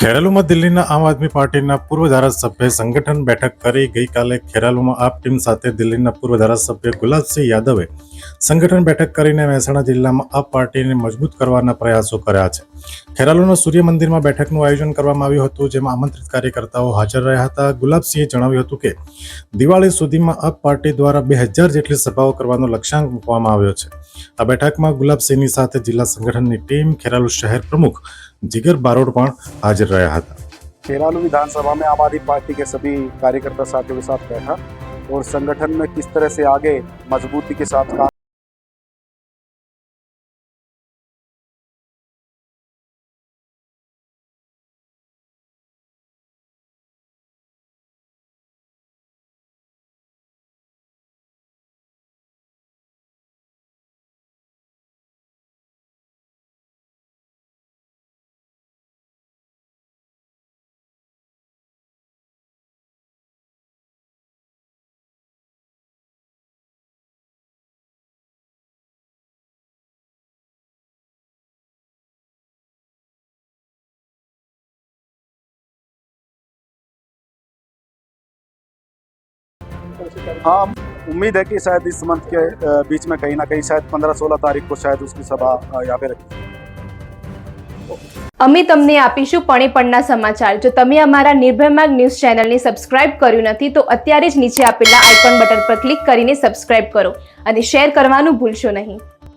ખેરાલુમાં દિલ્હીના આમ આદમી પાર્ટીના પૂર્વ ધારાસભ્ય સંગઠન બેઠક કરી ગઈકાલે ખેરાલુમાં આપ ટીમ સાથે દિલ્હીના પૂર્વ ધારાસભ્ય ગુલાબસિંહ યાદવે સંગઠન બેઠક કરીને મહેસાણા જિલ્લામાં આપ પાર્ટીને મજબૂત કરવાના પ્રયાસો કર્યા છે ખેરાલુના સૂર્ય મંદિરમાં બેઠકનું આયોજન કરવામાં આવ્યું હતું જેમાં આમંત્રિત કાર્યકર્તાઓ હાજર રહ્યા હતા ગુલાબસિંહે જણાવ્યું હતું કે દિવાળી સુધીમાં આપ પાર્ટી દ્વારા બે હજાર જેટલી સભાઓ કરવાનો લક્ષ્યાંક મૂકવામાં આવ્યો છે આ બેઠકમાં ગુલાબસિંહની સાથે જિલ્લા સંગઠનની ટીમ ખેરાલુ શહેર પ્રમુખ जिगर बारोड પણ હાજર રહ્યા હતા खेरालू विधानसभा में आम आदमी पार्टी के सभी कार्यकर्ता साथियों के साथ बैठा और संगठन में किस तरह से आगे मजबूती के साथ काम हाँ उम्मीद है कि शायद इस मंथ के अ, बीच में कहीं ना कहीं शायद पंद्रह सोलह तारीख को शायद उसकी सभा अ, यहाँ पे रखी અમે તમને આપીશું પણે પણના સમાચાર જો તમે અમારા નિર્ભય માર્ગ ન્યૂઝ ચેનલને સબસ્ક્રાઇબ કર્યું નથી તો અત્યારે જ નીચે આપેલા આઇકોન બટન પર ક્લિક કરીને સબસ્ક્રાઇબ કરો અને શેર કરવાનું ભૂલશો નહીં